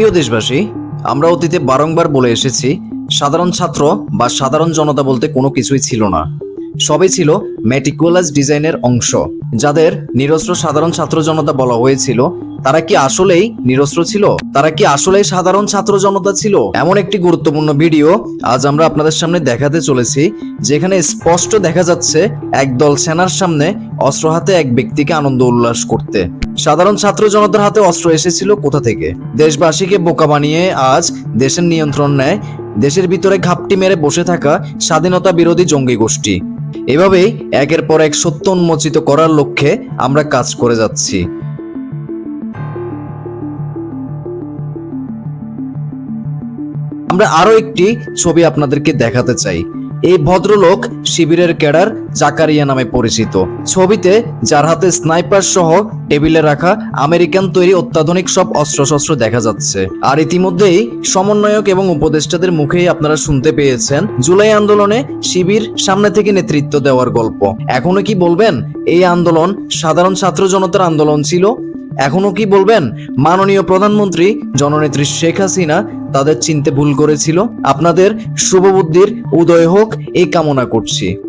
প্রিয় দেশবাসী, আমরা অতীতে বারংবার বলে এসেছি, সাধারণ ছাত্র বা সাধারণ জনতা বলতে কোনো কিছুই ছিল না। সবই ছিল ম্যাটিকুলাস ডিজাইনের অংশ। যাদের নিরস্ত্র সাধারণ ছাত্র জনতা বলা হয়েছিল, তারা কি আসলেই নিরস্ত্র ছিল? তারা কি আসলেই সাধারণ ছাত্র জনতা ছিল? এমন একটি গুরুত্বপূর্ণ ভিডিও আজ আমরা আপনাদের সামনে দেখাতে চলেছি, যেখানে স্পষ্ট দেখা যাচ্ছে একদল সেনার সামনে অস্ত্র হাতে এক ব্যক্তিকে আনন্দ উল্লাস করতে। সাধারণ ছাত্র জনতার হাতে অস্ত্র এসেছিল কোথা থেকে? দেশবাসীকে বোকা বানিয়ে আজ দেশের নিয়ন্ত্রণ নেয়, দেশের ভিতরে ঘাপটি মেরে বসে থাকা স্বাধীনতা বিরোধী জঙ্গি গোষ্ঠী। এভাবেই একের পর এক সত্য উন্মোচিত করার লক্ষ্যে আমরা কাজ করে যাচ্ছি। আমরা আরও একটি ছবি আপনাদেরকে দেখাতে চাই। এই ভদ্রলোক শিবিরের ক্যাডার জাকারিয়া নামে পরিচিত। ছবিতে যার হাতে স্নাইপার সহ টেবিলে রাখা আমেরিকান তৈরি অত্যাধুনিক সব অস্ত্রশস্ত্র দেখা যাচ্ছে। আর ইতিমধ্যেই সমন্বয়ক এবং উপদেষ্টাদের মুখেই আপনারা শুনতে পেয়েছেন জুলাই আন্দোলনে শিবির সামনে থেকে নেতৃত্ব দেওয়ার গল্প। এখনও কি বলবেন? এই আন্দোলন সাধারণ ছাত্র জনতার আন্দোলন ছিল? এখনও কি বলবেন? মাননীয় প্রধানমন্ত্রী, জননেত্রী শেখ হাসিনা তাদের চিনতে ভুল করেছিল। আপনাদের শুভবুদ্ধির উদয় হোক এই কামনা করছি।